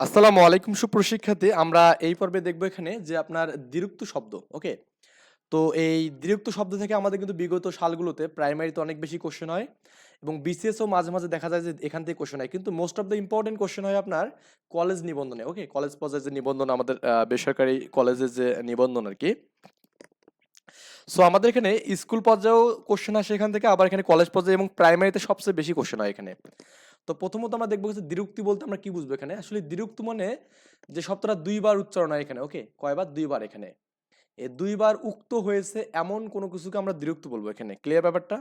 আসসালামু আলাইকুম সুপ্রশিক্ষার্থী, আমরা এই পর্বে দেখব এখানে যে আপনার দ্বিরুক্ত শব্দ, ওকে? তো এই দ্বিরুক্ত শব্দ থেকে আমাদের কিন্তু বিগত সালগুলোতে প্রাইমারিতে অনেক বেশি কোশ্চেন হয় এবং বিসিএসও মাঝে মাঝে দেখা যায় যে এখান থেকে কোশ্চেন হয়। কিন্তু most of the important question হয় আপনার কলেজ নিবন্ধনে, ওকে? কলেজ পর্যায়ে যে নিবন্ধন আমাদের বেসরকারি কলেজের যে নিবন্ধন আর কি সো আমাদের এখানে স্কুল পর্যায়েও কোশ্চেন আসে এখান থেকে, আবার এখানে কলেজ পর্যায়ে এবং প্রাইমারিতে সবচেয়ে বেশি কোশ্চেন হয় এখানে। তো প্রথমত আমরা দেখব যে দ্বিরুক্তি বলতে আমরা কি বুঝব এখানে? আসলে দ্বিরুক্তি মানে যে শব্দটা দুইবার উচ্চারণ হয় এখানে ওকে কয়বার? দুইবার এখানে। এ দুইবার উক্ত হয়েছে এমন কোনো কিছুকে আমরা দ্বিরুক্তি বলব এখানে। ক্লিয়ার ব্যাপারটা?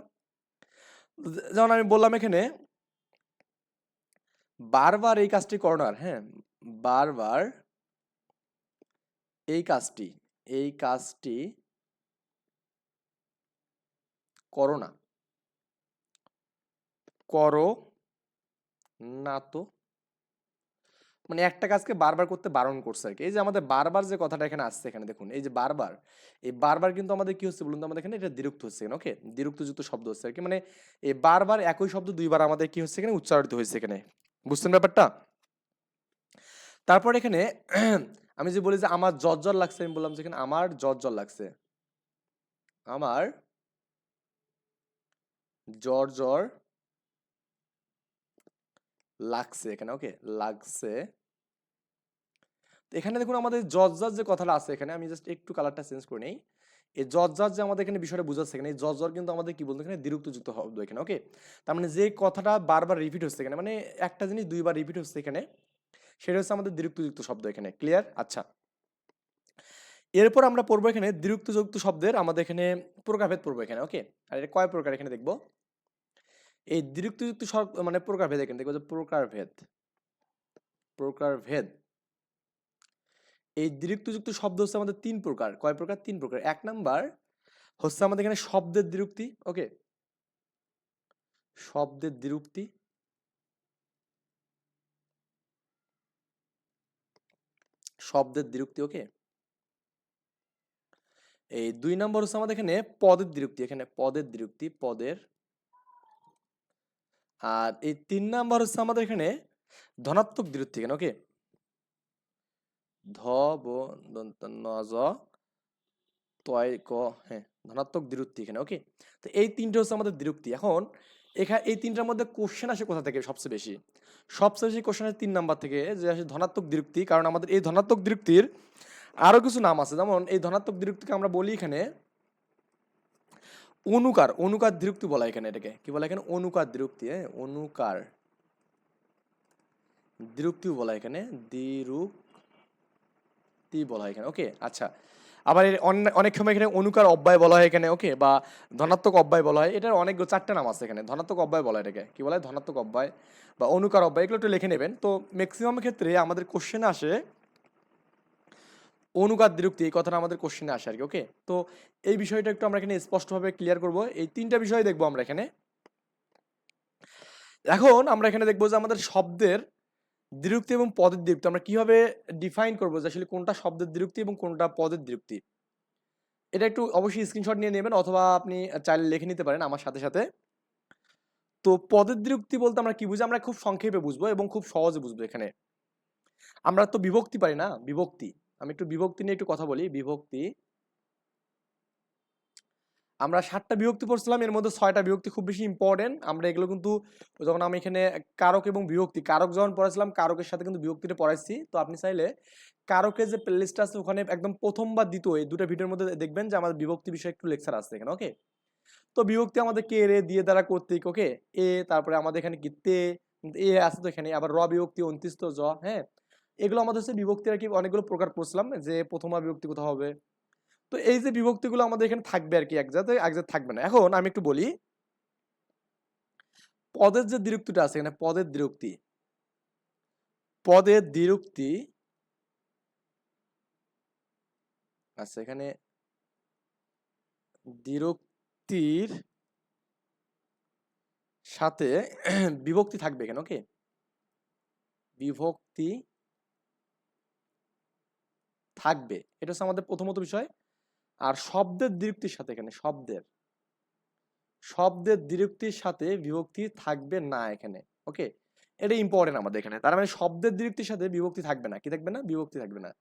যেমন আমি বললাম এখানে, বারবার এই কাজটি করোনার হ্যাঁ? বারবার এই কাজটি এই কাজটি করো না। করো না তো। মানে একটা কাজকে বারবার করতে বারণ করছে আর কি এই যে আমাদের বারবার যে কথাটা এখানে আসছে এখানে দেখুন, এই যে বারবার, এই বারবার কিন্তু আমাদের কি হচ্ছে বলুন তো? আমাদের এখানে এটা দ্বিরুক্ত হচ্ছে এখানে ওকে দ্বিরুক্তযুক্ত শব্দ হচ্ছে আর কি মানে এই বারবার একই শব্দ দুইবার আমাদের কি হচ্ছে এখানে উচ্চারিত হয়েছে এখানে। বুঝছেন ব্যাপারটা? তারপর এখানে আমি যে বলি যে আমার জ্বর লাগছে, আমি বললাম যে এখানে আমার জ্বর লাগছে। আমার জ্বর লাগছে এখানে ওকে লাগছে। এখানে দেখুন আমাদের জজ্জার যে কথাটা আছে এখানে, আমি জাস্ট একটু কালারটা চেঞ্জ করে নেই। এই জজ্জার যে আমাদের এখানে বিষয়টা বুঝাচ্ছে এখানে, এই জজ্জর কিন্তু আমাদের কি বলতে, এখানে দ্বিরুক্তযুক্ত শব্দ এখানে ওকে তার মানে যে কথাটা বারবার রিপিট হচ্ছে এখানে মানে একটা জিনিস দুইবার রিপিট হচ্ছে এখানে, সেটা হচ্ছে আমাদের দ্বিরুক্তযুক্ত শব্দ এখানে ক্লিয়ার আচ্ছা। এরপর আমরা পড়ব এখানে দ্বিরুক্তযুক্ত শব্দের আমাদের এখানে প্রকারভেদ পড়ব এখানে ওকে আর এটা কয় প্রকার এখানে দেখব? এই শব্দ মানে প্রকারভেদ এখানে দেখব যে প্রকারভেদ প্রকারভেদ এই দ্বিরুক্তযুক্ত শব্দ হচ্ছে আমাদের তিন প্রকার। কয় প্রকার? তিন প্রকার। এক নাম্বার হচ্ছে আমাদের এখানে শব্দের দ্বিরুক্তি, ওকে? শব্দের দ্বিরুক্তি। শব্দের দ্বিরুক্তি, ওকে? এই দুই নম্বর হচ্ছে আমাদের এখানে পদের দ্বিরুক্তি, এখানে পদের দ্বিরুক্তি, পদের আর এই তিন নাম্বার হচ্ছে আমাদের এখানে ধনাত্মক দ্বিরুক্তি এখানে ওকে ধ, ব, দন্ত, ন, জ তয় ক হ্যাঁ ধনাত্মক দ্বিরুক্তি এখানে ওকে তো এই তিনটে হচ্ছে আমাদের দ্বিরুক্তি এখন এখানে এই তিনটার মধ্যে কোশ্চেন আসে কোথা থেকে সবচেয়ে বেশি? সবচেয়ে বেশি কোশ্চেন আসে তিন নাম্বার থেকে, যে আসে ধনাত্মক দ্বিরুক্তি কারণ আমাদের এই ধনাত্মক দ্বিরুক্তির আরও কিছু নাম আছে। যেমন এই ধনাত্মক দ্বিরুক্তিকে আমরা বলি এখানে অনুকার অনুকার দ্বিরুক্তি বলা এখানে এটাকে। কি বলা এখানে? অনুকার দ্বিরুক্তি হ্যাঁ? অনুকার দ্বিরুক্তিও বলা এখানে, দ্বিরুক্তি বলা এখানে। ওকে আচ্ছা। আবার এর অনেক সময় এখানে অনুকার অব্যয় বলা হয় এখানে ওকে বা ধনাত্মক অব্যয় বলা হয়। এটার অনেক চারটে নাম আছে এখানে। ধনাত্মক অব্যয় বলা এটাকে। কি বলা হয়? ধনাত্মক অব্যয় বা অনুকার অব্যয়। এগুলো একটু লিখে নেবেন। তো ম্যাক্সিমাম ক্ষেত্রে আমাদের কোশ্চেনে আসে অনুকার দ্বিরুক্তি এই কথাটা আমাদের কোশ্চেনে আসে আর কি ওকে তো এই বিষয়টা একটু আমরা এখানে স্পষ্টভাবে ক্লিয়ার করব। এই তিনটা বিষয় দেখব আমরা এখানে। এখন আমরা এখানে দেখব যে আমাদের শব্দের দ্বিরুক্তি এবং পদের দ্বিরুক্তি, আমরা কীভাবে ডিফাইন করব যে আসলে কোনটা শব্দের দ্বিরুক্তি এবং কোনটা পদের দ্বিরুক্তি? এটা একটু অবশ্যই স্ক্রিনশট নিয়ে নেবেন অথবা আপনি চাইলে লিখে নিতে পারেন আমার সাথে সাথে। তো পদের দ্বিরুক্তি বলতে আমরা কি বুঝি? আমরা খুব সংক্ষেপে বুঝব এবং খুব সহজে বুঝব এখানে। আমরা তো বিভক্তি পারি না, বিভক্তি। আমি একটু বিভক্তি নিয়ে একটু কথা বলি, বিভক্তি। আমরা সাতটা বিভক্তি পড়ছিলাম, এর মধ্যে ছয়টা বিভক্তি খুব বেশি ইম্পর্টেন্ট আমরা এগুলো কিন্তু যখন আমি এখানে কারক এবং বিভক্তি, কারক যখন পড়াইছিলাম, কারকের সাথে কিন্তু বিভক্তিটা পড়াইছি। তো আপনি চাইলে কারকের যে প্লেলিস্ট আছে, ওখানে একদম প্রথম বা দ্বিতীয় এই দুটো ভিডিওর মধ্যে দেখবেন যে আমাদের বিভক্তি বিষয়ে একটু লেকচার আছে এখানে ওকে তো বিভক্তি আমাদের কে, রে, দিয়ে দ্বারা কর্তৃক ওকে এ, তারপরে আমাদের এখানে কি, তে, এ আছে তো এখানে, আবার র বিভক্তি অন্তিস্ত জ হ্যাঁ? এগুলো আমাদের হচ্ছে বিভক্তি আর কি অনেকগুলো প্রকার পড়ছিলাম যে প্রথমা বিভক্তি কোথাও হবে। তো এই যে বিভক্তিগুলো আমাদের এখানে থাকবে আর কি এক জায়গায় এক জায়গায় থাকবে না। এখন আমি একটু বলি, পদের যে দ্বিরুক্তিটা আছে এখানে, পদের দ্বিরুক্তি। পদের দ্বিরুক্তি আচ্ছা এখানে, দ্বিরুক্তির সাথে বিভক্তি থাকবে এখানে ওকে বিভক্তি থাকবে। এটা হচ্ছে আমাদের প্রথমত বিষয়। আর শব্দের দ্বিরুক্তির সাথে এখানে, শব্দের। শব্দের দ্বিরুক্তির সাথে বিভক্তি থাকবে না এখানে ওকে এটা ইম্পর্টেন্ট আমাদের এখানে। তার মানে শব্দের দ্বিরুক্তির সাথে বিভক্তি থাকবে না। কি থাকবে না? বিভক্তি থাকবে না।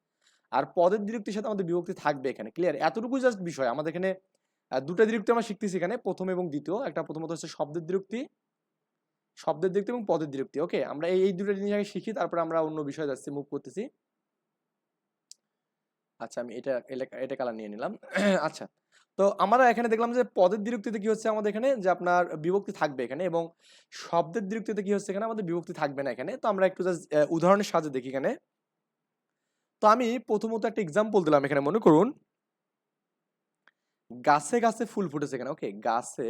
আর পদের দ্বিরুক্তির সাথে আমাদের বিভক্তি থাকবে এখানে ক্লিয়ার এতটুকু জাস্ট বিষয়। আমাদের এখানে দুটো দ্বিরুক্তি আমরা শিখতেছি এখানে, প্রথম এবং দ্বিতীয়। একটা প্রথমত হচ্ছে শব্দের দ্বিরুক্তি শব্দের দ্বিরুক্তি এবং পদের দ্বিরুক্তি ওকে আমরা এই এই দুটো জিনিস আগে শিখি, তারপরে আমরা অন্য বিষয়ে যাচ্ছি মুভ করতেছি। আচ্ছা আমি এটা এটা কালার নিয়ে নিলাম। আচ্ছা তো আমরা এখানে দেখলাম যে পদের দ্বিরুক্তিতে কি হচ্ছে আমাদের এখানে? যে আপনার বিভক্তি থাকবে এখানে এবং শব্দের দ্বিরুক্তিতে কি হচ্ছে এখানে? আমাদের বিভক্তি থাকবে না এখানে। তো আমরা একটু জাস্ট উদাহরণের সাহায্যে দেখি এখানে। তো আমি প্রথমত একটা এক্সাম্পল দিলাম এখানে, মনে করুন। গাছে গাছে ফুল ফুটেছে এখানে ওকে গাছে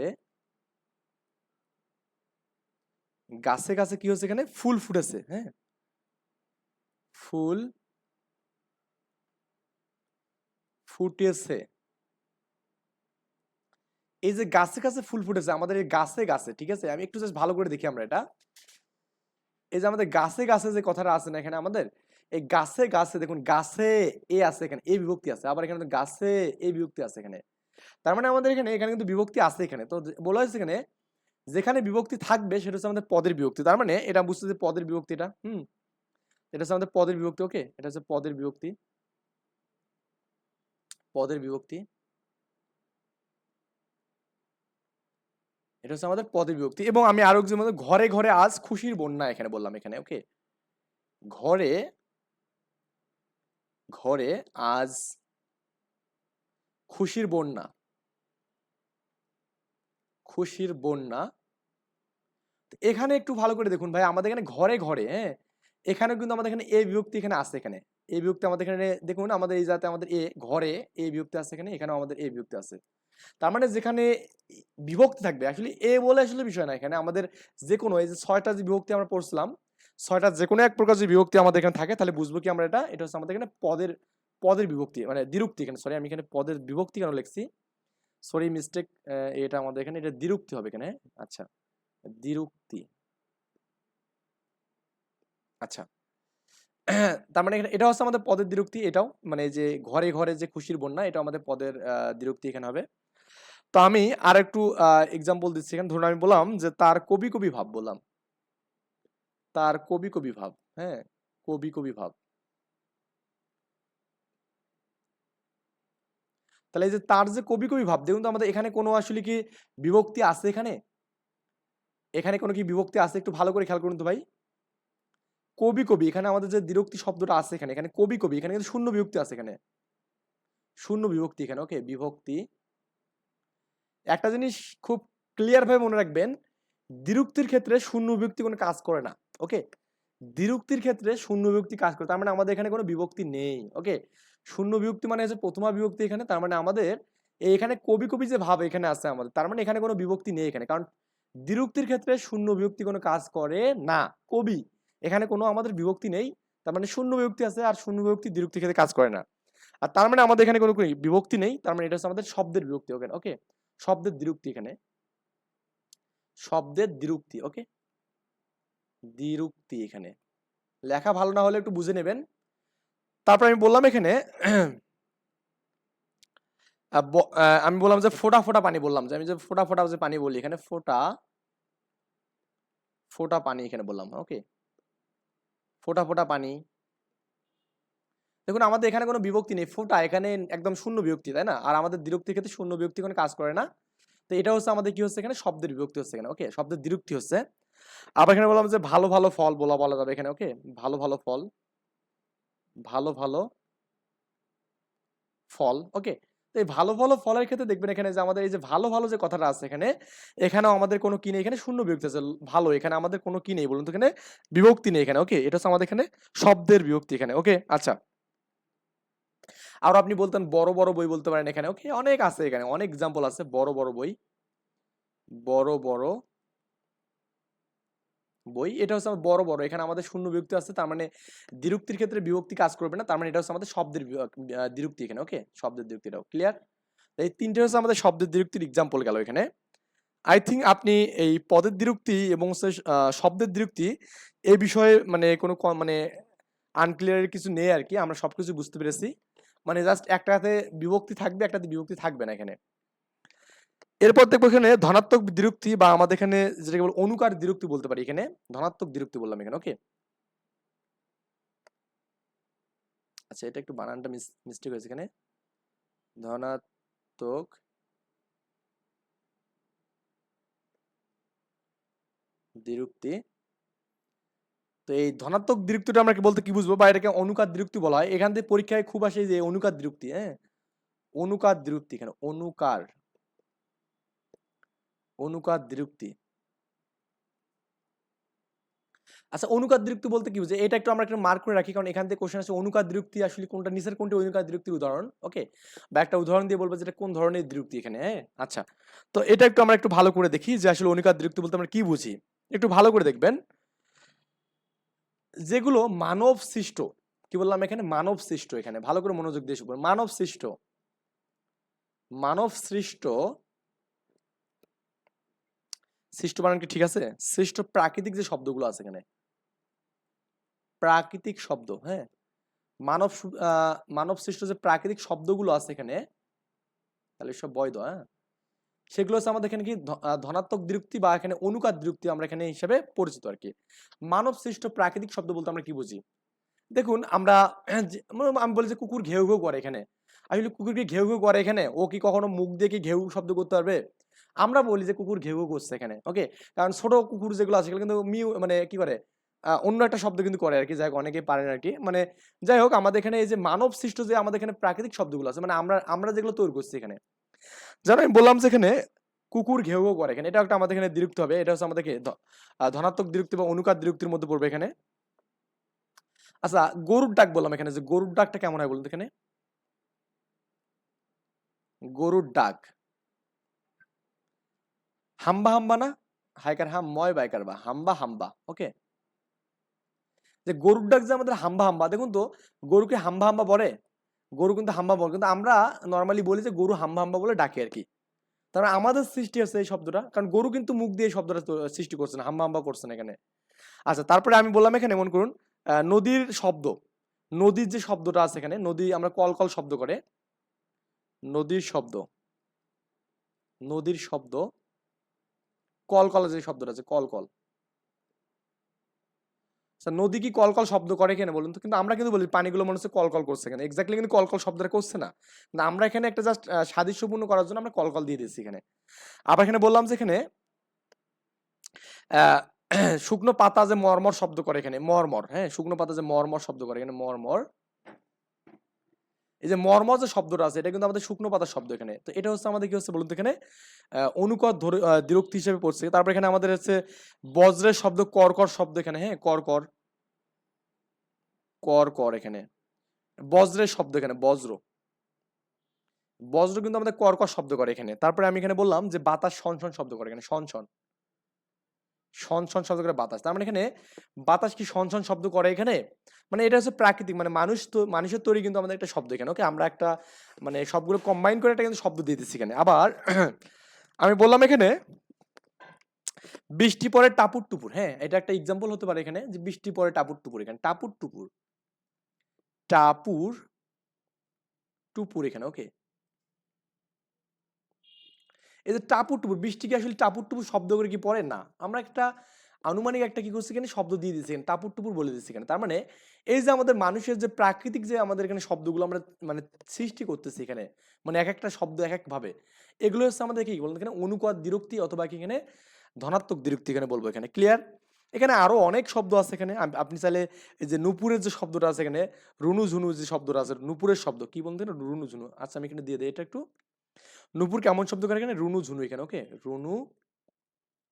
গাছে গাছে কি হচ্ছে এখানে? ফুল ফুটেছে হ্যাঁ? ফুল ফুটেছে। এই যে গাছে গাছে ফুল ফুটেছে, আমাদের এই গাছে গাছে, ঠিক আছে? আমি একটু জাস্ট ভালো করে দেখি আমরা এটা। এই যে আমাদের গাছে গাছে যে কথাটা আছে না এখানে আমাদের, এই গাছে গাছে দেখুন, গাছে এ আছে এখানে, এ বিভক্তি আছে। আবার এখানে গাছে এ বিভক্তি আছে এখানে। তার মানে আমাদের এখানে এখানে কিন্তু বিভক্তি আছে এখানে। তো বলা হয়েছে এখানে, যেখানে বিভক্তি থাকবে সেটা হচ্ছে আমাদের পদের বিভক্তি। তার মানে এটা বুঝতে যে পদের বিভক্তি এটা হুম? এটা হচ্ছে আমাদের পদের বিভক্তি ওকে এটা হচ্ছে পদের বিভক্তি। পদের বিভক্তি। এটা হচ্ছে আমাদের পদের বিভক্তি এবং আমি আরও একজন ঘরে ঘরে আজ খুশির বন্যা এখানে বললাম এখানে ওকে ঘরে ঘরে আজ খুশির বন্যা। খুশির বন্যা। এখানে একটু ভালো করে দেখুন ভাই, আমাদের এখানে ঘরে ঘরে হ্যাঁ? এখানে কিন্তু আমাদের এখানে এ বিভক্তি এখানে আছে এখানে। এ বিভক্তি আমাদের এখানে দেখুন, আমাদের এই জাতে আমাদের এ ঘরে এ বিভক্তি আছে, এখানে এখানেও আমাদের এ বিভক্তি আছে। তার মানে যেখানে বিভক্তি থাকবে অ্যাকচুয়ালি এ বলে আসলে বিষয় না, এখানে আমাদের যে কোনো এই যে ছয়টা যে বিভক্তি আমরা পড়ছিলাম, ছয়টা যে কোনো এক প্রকার যে বিভক্তি আমাদের এখানে থাকে, তাহলে বুঝব কি আমরা এটা এটা হচ্ছে আমাদের এখানে পদের পদের বিভক্তি মানে দ্বিরুক্তি এখানে সরি আমি এখানে পদের বিভক্তি কেন লিখছি? সরি মিস্টেক এটা আমাদের এখানে, এটা দ্বিরুক্তি হবে এখানে আচ্ছা দ্বিরুক্তি আচ্ছা। তার মানে এটা হচ্ছে আমাদের পদের দ্বিরুক্তি, এটাও মানে যে ঘরে ঘরে যে খুশির বন্যা এটা আমাদের পদের দ্বিরুক্তি এখানে হবে। তো আমি আর একটু এক্সাম্পল দিচ্ছি এখানে। ধরুন আমি বললাম যে তার কবি কবি ভাব বললাম। তার কবি কবি ভাব হ্যাঁ? কবি কবি ভাব। তাহলে এই যে তার যে কবি কবি ভাব, দেখুন তো আমাদের এখানে কোনো আসলে কি বিভক্তি আছে এখানে? এখানে কোনো কি বিভক্তি আছে? একটু ভালো করে খেয়াল করুন তো ভাই। কবি কবি, এখানে আমাদের যে দ্বিরুক্তি শব্দটা আছে এখানে এখানে কবি কবি, এখানে কিন্তু শূন্য বিভক্তি আছে এখানে। শূন্য বিভক্তি এখানে ওকে বিভক্তি। একটা জিনিস খুব ক্লিয়ার ভাবে মনে রাখবেন, দ্বিরুক্তির ক্ষেত্রে শূন্য বিভক্তি কোনো কাজ করে না ওকে দ্বিরুক্তির ক্ষেত্রে শূন্য বিভক্তি কাজ করে, তার মানে আমাদের এখানে কোনো বিভক্তি নেই ওকে শূন্য বিভক্তি মানে হচ্ছে প্রথমা বিভক্তি এখানে, তার মানে আমাদের এখানে কবি কবি যে ভাব এখানে আছে আমাদের, তার মানে এখানে কোনো বিভক্তি নেই এখানে, কারণ দ্বিরুক্তির ক্ষেত্রে শূন্য বিভক্তি কোনো কাজ করে না, কবি। এখানে কোনো আমাদের বিভক্তি নেই। তার মানে শূন্য বিভক্তি আছে আর শূন্য বিভক্তি দ্বিরুক্তির ক্ষেত্রে কাজ করে না। আর তার মানে আমাদের এখানে কোনো বিভক্তি নেই। তার মানে এটা হচ্ছে আমাদের শব্দের বিভক্তি ওকে ওকে শব্দের দ্বিরুক্তি এখানে। শব্দের দ্বিরুক্তি ওকে দ্বিরুক্তি এখানে। লেখা ভালো না হলে একটু বুঝে নেবেন। তারপর আমি বললাম এখানে আমি বললাম যে ফোটা ফোটা পানি বললাম যে, আমি যে ফোটা ফোটা যে পানি বলি এখানে, ফোটা ফোটা পানি এখানে বললাম ওকে ফোটা ফোটা পানি। দেখুন, আমাদের এখানে কোনো বিভক্তি নেই। ফোটা এখানে একদম শূন্য বিভক্তি, তাই না? আর আমাদের দ্বিরুক্তির ক্ষেত্রে শূন্য বিভক্তি কোনো কাজ করে না। তো এটা হচ্ছে আমাদের কি হচ্ছে এখানে? শব্দের বিভক্তি হচ্ছে এখানে ওকে শব্দের দ্বিরুক্তি হচ্ছে। আবার এখানে বললাম যে ভালো ভালো ফল বলা বলা যাবে এখানে ওকে ভালো ভালো ফল। ভালো ভালো ফল ওকে তো এই ভালো ভালো ফলের ক্ষেত্রে দেখবেন এখানে যে আমাদের এই যে ভালো ভালো যে কথাটা আছে এখানে, এখানেও আমাদের কোনো কি নেই, এখানে শূন্য বিভক্তি আছে। ভালো, এখানে আমাদের কোনো কি নেই বলুন তো, এখানে বিভক্তি নেই এখানে ওকে এটা হচ্ছে আমাদের এখানে শব্দের বিভক্তি এখানে ওকে আচ্ছা। আর আপনি বলতেন বড় বড় বই বলতে পারেন এখানে ওকে অনেক আছে এখানে, অনেক এক্সাম্পল আছে বড় বড় বই। বড় বড় বই। এটা হচ্ছে আমার বড় বড়। এখানে আমাদের শূন্য বিভক্তি আছে, তার মানে দ্বিরুক্তির ক্ষেত্রে বিভক্তি কাজ করবে না, তার মানে এটা হচ্ছে আমাদের শব্দের দ্বিরুক্তি এখানে, ওকে? শব্দের দ্বিরুক্তিটাও ক্লিয়ার এই তিনটে হচ্ছে আমাদের শব্দের দ্বিরুক্তির এক্সাম্পল গেল এখানে। আই থিঙ্ক আপনি এই পদের দ্বিরুক্তি এবং শব্দের দ্বিরুক্তি এই বিষয়ে মানে কোনো মানে আনক্লিয়ার কিছু নেই আর কি, আমরা সবকিছু বুঝতে পেরেছি। মানে জাস্ট একটাতে বিভক্তি থাকবে, একটাতে বিভক্তি থাকবে না এখানে। এরপর দেখব এখানে ধনাত্মক দ্বিরুক্তি বা আমাদের এখানে যেটাকে বলে অনুকার দ্বিরুক্তি বলতে পারি এখানে। ধনাত্মক দ্বিরুক্তি বললাম এখানে ওকে আচ্ছা এটা একটু বানানটা মিস্টেক হয়েছে এখানে। ধনাত্মক দ্বিরুক্তি তো এই ধনাত্মক দ্বিরুক্তিটা আমরা কি বলতে, কি বুঝব? বা এটাকে অনুকার দ্বিরুক্তি বলা হয়। এখান থেকে পরীক্ষায় খুব আসে যে অনুকার দ্বিরুক্তি হ্যাঁ? অনুকার দ্বিরুক্তি এখানে, অনুকার। অনুকার দ্বিরুক্তি আচ্ছা অনুকার দ্বিরুক্তি বলতে কি বুঝে এটা একটু আমরা একটু মার্ক করে রাখি, কারণ এখান থেকে কোশ্চেন আছে অনুকার দ্বিরুক্তি আসলে কোনটা, নিচের কোনটি অনুকার দ্বিরুক্তির উদাহরণ? ওকে বা একটা উদাহরণ দিয়ে বলব যেটা কোন ধরনের দ্বিরুক্তি এখানে হ্যাঁ? আচ্ছা। তো এটা একটু আমরা একটু ভালো করে দেখি যে আসলে অনুকার দ্বিরুক্তি বলতে আমরা কি বুঝি। একটু ভালো করে দেখবেন। যেগুলো মানব সৃষ্ট, কি বললাম এখানে? মানব সৃষ্ট এখানে, ভালো করে মনোযোগ দিয়ে শুনবেন মানব সৃষ্ট মানব সৃষ্ট সৃষ্ট বানান কি ঠিক আছে? সৃষ্ট প্রাকৃতিক যে শব্দগুলো আছে এখানে। প্রাকৃতিক শব্দ হ্যাঁ? মানব মানব সৃষ্ট যে প্রাকৃতিক শব্দগুলো আছে এখানে, তাহলে সব বৈধ হ্যাঁ? সেগুলো হচ্ছে আমাদের এখানে কি? ধনাত্মক দ্বিরুক্তি বা এখানে অনুকার দ্বিরুক্তি আমরা এখানে হিসেবে পরিচিত আর কি। মানব সৃষ্ট প্রাকৃতিক শব্দ বলতে আমরা কি বুঝি? দেখুন, আমরা মানে আমি বলি যে কুকুর ঘেউ ঘেউ করে এখানে। আসলে কুকুর কি ঘেউ ঘেউ করে এখানে? ও কি কখনো মুখ দিয়ে কি ঘেউ শব্দ করতে পারবে? আমরা বলি যে কুকুর ঘেউ করছে এখানে ওকে কারণ ছোট কুকুর যেগুলো আছে কিন্তু মিউ মানে কি করে অন্য একটা শব্দ কিন্তু করে আর কি, যাই হোক অনেকে পারেন আর কি। মানে যাই হোক, আমাদের এখানে এই যে মানব সৃষ্ট যে আমাদের এখানে প্রাকৃতিক শব্দগুলো আছে মানে আমরা আমরা যেগুলো তৈরি করছি এখানে। জানো আমি বললাম যে এখানে কুকুর ঘেউ করে এখানে, এটা একটা আমাদের এখানে দ্বিরুক্ত হবে, এটা হচ্ছে আমাদেরকে ধনাত্মক দ্বিরুক্তি বা অনুকার দ্বিরুক্তির মধ্যে পড়বে এখানে। আচ্ছা গরুর ডাক বললাম এখানে, যে গরুর ডাকটা কেমন হয় বলুন এখানে? গরুর ডাক। হাম্বা হাম্বা না? হাইকার হাম ময় বাইকার বা, হাম্বা হাম্বা, ওকে? যে গরুর ডাক যে আমাদের হাম্বা হাম্বা, দেখুন তো গরুকে হাম্বা হাম্বা বলে? গরু কিন্তু হাম্বা বলে, কিন্তু আমরা নর্মালি বলি যে গরু হাম্বা হাম্বা বলে ডাকে আর কি। তার মানে আমাদের সৃষ্টি হচ্ছে এই শব্দটা, কারণ গরু কিন্তু মুখ দিয়ে শব্দটা সৃষ্টি করছে না, হাম্বা হাম্বা করছে না এখানে। আচ্ছা তারপরে আমি বললাম এখানে, মনে করুন নদীর শব্দ, নদীর যে শব্দটা আছে এখানে, নদী আমরা কল কল শব্দ করে, নদীর শব্দ নদীর শব্দ কল কল যে শব্দটা আছে কল কল। আচ্ছা, নদী কি কল কল শব্দ করে কেন বলুন তো? কিন্তু আমরা কিন্তু বলি পানিগুলো মনে হচ্ছে কল করছে এখানে। এক্স্যাক্টলি কিন্তু কল কল শব্দটা করছে না। না আমরা এখানে একটা জাস্ট সাদৃশ্যপূর্ণ করার জন্য আমরা কল কল দিয়ে দিচ্ছি এখানে। আবার এখানে বললাম যে এখানে শুকনো পাতা যে মরমর শব্দ করে এখানে মরমর হ্যাঁ শুকনো পাতা যে মরমর শব্দ করে এখানে মরমর। এই যে মর্ম যে শব্দটা আছে এটা কিন্তু আমাদের শুকনো পাতার শব্দ এখানে। তো এটা হচ্ছে আমাদের কি হচ্ছে বলুন তো এখানে? অনুকর ধরে আহ, দ্বিরুক্তি হিসেবে পড়ছে। তারপর এখানে আমাদের হচ্ছে বজ্রের শব্দ করকর শব্দ এখানে হ্যাঁ? করকর। কর কর এখানে। বজ্রের শব্দ এখানে বজ্র। বজ্র কিন্তু আমাদের কর্কর শব্দ করে এখানে। তারপরে আমি এখানে বললাম যে বাতাস সনসন শব্দ করে এখানে সনসন সনসন শব্দ করে বাতাস। তার মানে এখানে বাতাস কি সনসন শব্দ করে এখানে? মানে এটা হচ্ছে প্রাকৃতিক মানে মানুষ তো, মানুষের তৈরি কিন্তু আমাদের একটা শব্দ এখানে। ওকে আমরা একটা মানে সবগুলো কম্বাইন করে একটা কিন্তু শব্দ দিয়ে দিচ্ছি এখানে। আবার আমি বললাম এখানে বৃষ্টি পরে টাপুর টুপুর। হ্যাঁ এটা একটা এক্সাম্পল হতে পারে এখানে যে বৃষ্টি পরে টাপুর টুপুর এখানে। টাপুর টুপুর। টাপুর টুপুর এখানে ওকে এই যে টাপুর টুপুর বৃষ্টি কি আসলে টাপুর টুপুর শব্দ করে কি পড়ে? না। আমরা একটা আনুমানিক একটা কি করছি এখানে? শব্দ দিয়ে দিচ্ছি এখানে টাপুর টুপুর বলে দিচ্ছি এখানে। তার মানে এই যে আমাদের মানুষের যে প্রাকৃতিক যে আমাদের এখানে শব্দগুলো আমরা মানে সৃষ্টি করতেছি এখানে মানে এক একটা শব্দ এক একভাবে এগুলো হচ্ছে আমাদের কি বলুন এখানে অনুকদ দ্বিরুক্তি অথবা কি এখানে ধনাত্মক দ্বিরুক্তি এখানে বলব এখানে ক্লিয়ার এখানে আরও অনেক শব্দ আছে এখানে আপনি চাইলে এই যে নুপুরের যে শব্দটা আছে এখানে, রুনু ঝুনু যে শব্দটা আছে, নুপুরের শব্দ, কি বলতেন রুনু ঝুনু আচ্ছা আমি এখানে দিয়ে দিই, এটা একটু নুপুর কেমন শব্দ করে এখানে? রুনু ঝুনু এখানে ওকে রুনু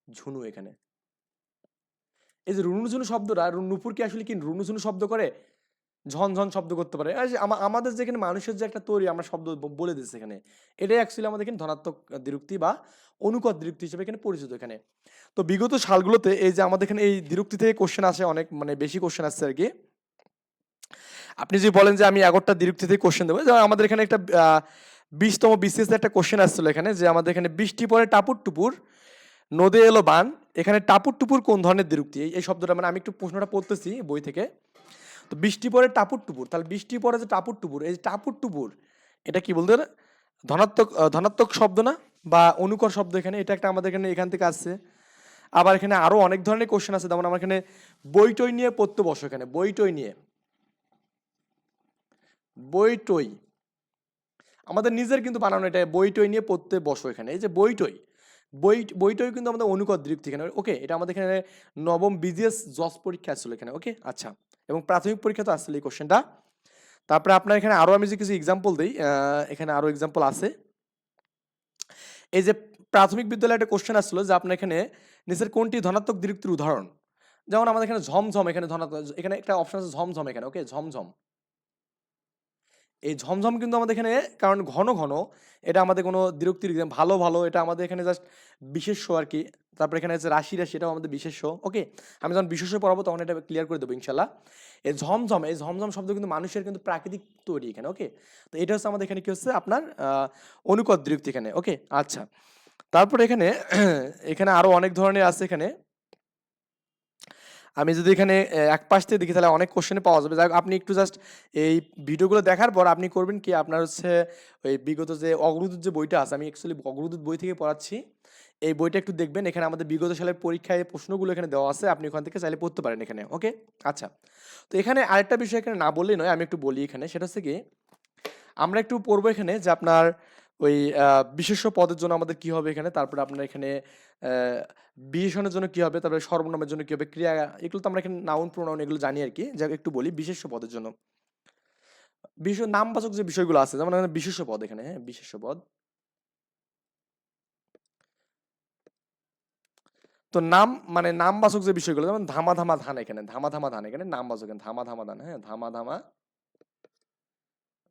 ঝুনু এখানে। এই যে রুনু ঝুনু শব্দটা নুপুর কি আসলে কি রুনু ঝুনু শব্দ করে? ঝনঝন শব্দ করতে পারে। আমাদের যেখানে মানুষের যে একটা তৈরি আমরা শব্দ বলে দিচ্ছি এখানে, এটাই অ্যাকচুয়ালি আমাদের এখানে ধনাত্মক দ্বিরুক্তি বা অনুকত দ্বিরুক্তি হিসেবে এখানে পরিচিত এখানে। তো বিগত সালগুলোতে এই যে আমাদের এখানে এই দ্বিরুক্তি থেকে কোশ্চেন আসে অনেক মানে বেশি কোশ্চেন আসছে আর কি। আপনি যদি বলেন যে আমি এগারোটা দ্বিরুক্তি থেকে কোশ্চেন দেবো, যেমন আমাদের এখানে একটা বিশতম বিসিএস একটা কোশ্চেন আসছিল এখানে যে আমাদের এখানে বৃষ্টি পরে টাপুর টুপুর, নদে এলো বান, এখানে টাপুর টুপুর কোন ধরনের দ্বিরুক্তি এই- শব্দটা মানে আমি একটু প্রশ্নটা পড়তেছি বই থেকে। তো বৃষ্টি পরে টাপুর টুপুর, তাহলে বৃষ্টি পরে যে টাপুর টুপুর, এই টাপুর টুপুর, এটা কি বলতে ধনাত্মক ধনাত্মক শব্দ না? বা অনুকর শব্দ এখানে, এটা একটা আমাদের এখানে এখান থেকে আসছে। আবার এখানে আরও অনেক ধরনের কোশ্চেন আছে, যেমন আমার এখানে বইটই নিয়ে পড়তে বসো এখানে বইটই নিয়ে। বইটই আমাদের নিজের কিন্তু বানানো এটা বইটই নিয়ে পড়তে বসো এখানে। এই যে বইটই বই বইটই কিন্তু আমাদের অনুকর দৃপ্তি এখানে ওকে এটা আমাদের এখানে নবম বিজিএস জজ পরীক্ষা আসছিল এখানে ওকে আচ্ছা এবং প্রাথমিক পরীক্ষা তো আসছিল এই কোশ্চেনটা তারপরে আপনার এখানে আরও আমি যে কিছু এক্সাম্পল দিই এখানে আরও এক্সাম্পল আছে। এই যে প্রাথমিক বিদ্যালয়ে একটা কোশ্চেন আসলো যে আপনার এখানে নিচের কোনটি ধনাত্মক দৃক্তির উদাহরণ? যেমন আমাদের এখানে ঝমঝম, এখানে ধনাত্মক, এখানে একটা অপশন আছে ঝমঝম এখানে ওকে ঝমঝম। এই ঝমঝম কিন্তু আমাদের এখানে কারণ ঘন ঘন এটা আমাদের কোনো বিরক্তির exam, ভালো ভালো এটা আমাদের এখানে জাস্ট বিশেষ্য আর কি তারপরে এখানে আছে রাশি রাশি এটাও আমাদের বিশেষ্য ওকে আমি যখন বিশেষ্য পড়াবো তখন এটা ক্লিয়ার করে দেবো ইনশাল্লাহ এই ঝমঝম এই ঝমঝম শব্দ কিন্তু মানুষের কিন্তু প্রাকৃতিক তৈরি এখানে ওকে তো এটা হচ্ছে আমাদের এখানে কি হচ্ছে? আপনার অনুকর এখানে ওকে আচ্ছা। তারপরে এখানে এখানে আরও অনেক ধরনের আছে এখানে। আমি যদি এখানে এক পাশ থেকে দেখি, তাহলে অনেক কোশ্চেনে পাওয়া যাবে। যাই আপনি একটু জাস্ট এই ভিডিওগুলো দেখার পর আপনি করবেন কি, আপনার হচ্ছে ওই বিগত যে অগ্রদূত যে বইটা আছে, আমি অ্যাকচুয়ালি অগ্রদূত বই থেকে পড়াচ্ছি। এই বইটা একটু দেখবেন, এখানে আমাদের বিগত সালের পরীক্ষায় প্রশ্নগুলো এখানে দেওয়া আছে, আপনি ওখান থেকে চাইলে পড়তে পারেন এখানে ওকে আচ্ছা তো এখানে আরেকটা বিষয় এখানে না বললেই নয়, আমি একটু বলি এখানে, সেটা হচ্ছে কি, আমরা একটু পড়ব এখানে যে আপনার ওই আহ, বিশেষ্য পদের জন্য আমাদের কি হবে এখানে? তারপরে আপনার এখানে বিশেষণের জন্য কি হবে? তারপরে সর্বনামের জন্য কি হবে? ক্রিয়া এগুলো তো আমরা এখানে নাউন প্রোনাউন এগুলো জানি আর কি যা একটু বলি বিশেষ্য পদের জন্য। বিশেষ নামবাচক যে বিষয়গুলো আছে যেমন এখানে বিশেষ্য পদ এখানে হ্যাঁ? বিশেষ্য পদ। তো নাম মানে নামবাচক যে বিষয়গুলো যেমন ধামা ধামা ধান এখানে ধামা ধামা ধান এখানে নামবাচক ধামা ধামা ধান হ্যাঁ? ধামা ধামা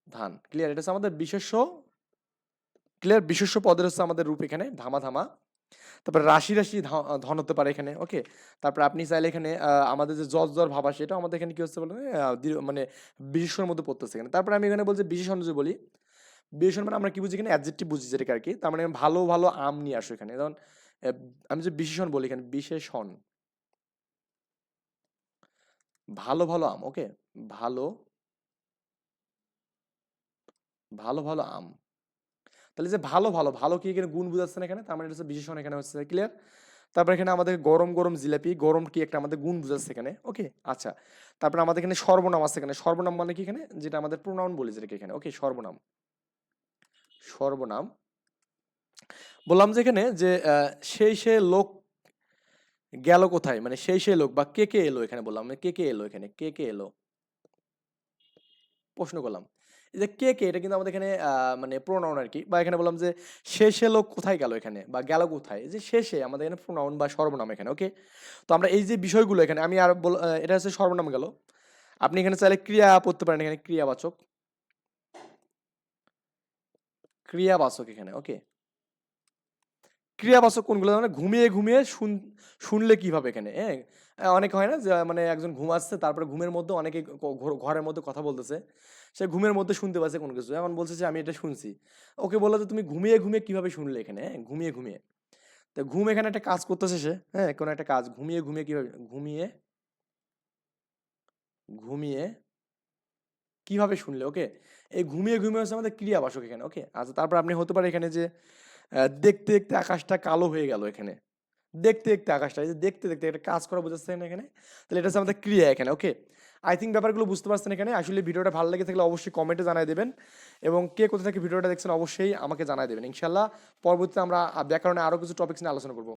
ধান। ক্লিয়ার এটা হচ্ছে আমাদের বিশেষ্য ক্লিয়ার বিশেষ্য পদের হচ্ছে আমাদের রূপ এখানে, ধামা ধামা। তারপরে রাশি রাশি ধন হতে পারে এখানে ওকে তারপরে আপনি চাইলে এখানে আমাদের যে জজ জ্বর ভাবা সেটাও আমাদের এখানে কি হচ্ছে বলে মানে বিশেষণের মধ্যে পড়তেছে এখানে। তারপরে আমি এখানে বলছি বিশেষণ যে বলি। বিশেষণ মানে আমরা কি বুঝি এখানে? অ্যাডজেক্টিভ বুঝি যেটাকে আর কি তার মানে ভালো ভালো আম নিয়ে আসো এখানে। যেমন আমি যে বিশেষণ বলি এখানে, বিশেষণ। ভালো ভালো আম ওকে ভালো ভালো ভালো আম। তাহলে যে ভালো ভালো ভালো কি এখানে গুণ বুঝাচ্ছে না এখানে? তার মানে এটা হচ্ছে বিশেষণ এখানে হচ্ছে ক্লিয়ার তারপর এখানে আমাদের গরম গরম জিলাপি, গরম কি একটা আমাদের গুণ বুঝাচ্ছে এখানে? ওকে আচ্ছা। তারপরে আমাদের এখানে সর্বনাম আছে এখানে। সর্বনাম মানে কি এখানে? যেটা আমাদের প্রোনাউন বলি যেটাকে এখানে। ওকে সর্বনাম। সর্বনাম। বললাম যে এখানে যে সেই, সে লোক গেল কোথায়? মানে সেই সেই লোক বা কে কে এলো এখানে বললাম। মানে কে কে এলো এখানে? কে কে এলো? প্রশ্ন করলাম। যে কে কে, এটা কিন্তু আমাদের এখানে মানে প্রোনাউন আর কি বা এখানে বললাম যে শেষে লোক কোথায় গেল এখানে? বা গেল কোথায়? যে শেষে আমাদের এখানে প্রোনাউন বা সর্বনাম এখানে ওকে তো আমরা এই যে বিষয়গুলো এখানে, আমি আর বল এটা হচ্ছে সর্বনাম গেল। আপনি এখানে চাইলে ক্রিয়া পড়তে পারেন এখানে, ক্রিয়াবাচক। ক্রিয়াবাচক এখানে ওকে ক্রিয়াবাচক কোনগুলো মানে ঘুমিয়ে ঘুমিয়ে শুন, শুনলে কীভাবে এখানে হ্যাঁ? অনেক হয় না যে মানে একজন ঘুমাচ্ছে, তারপরে ঘুমের মধ্যে অনেকে ঘরের মধ্যে কথা বলতেছে। সে ঘুমের মধ্যে শুনতে পাচ্ছে কোনো কিছু। এখন বলছে যে, আমি এটা শুনছি। ওকে বলল যে, তুমি ঘুমিয়ে ঘুমিয়ে কীভাবে শুনলে এখানে হ্যাঁ? ঘুমিয়ে ঘুমিয়ে। তো ঘুম এখানে একটা কাজ করতেছে সে হ্যাঁ? কোনো একটা কাজ। ঘুমিয়ে ঘুমিয়ে কীভাবে, ঘুমিয়ে ঘুমিয়ে কীভাবে শুনলে? ওকে? এই ঘুমিয়ে ঘুমিয়ে হচ্ছে আমাদের ক্রিয়াবাসক এখানে, ওকে? আচ্ছা তারপর আপনি হতে পারে এখানে যে দেখতে দেখতে আকাশটা কালো হয়ে গেল এখানে। দেখতে দেখতে আকাশটা দেখতে দেখতে একটা কাজ করা বোঝাচ্ছে এখানে। তাহলে এটা হচ্ছে আমাদের ক্রিয়া এখানে, ওকে? আই থিঙ্ক ব্যাপারগুলো বুঝতে পারছেন এখানে। আসলে ভিডিওটা ভালো লেগে থাকলে অবশ্যই কমেন্টে জানাই দেবেন। এবং কে কোথা থেকে ভিডিওটা দেখছেন অবশ্যই আমাকে জানাই দেবেন। ইনশাল্লাহ পরবর্তীতে আমরা ব্যাকরণে আরও কিছু টপিক্স নিয়ে আলোচনা করব।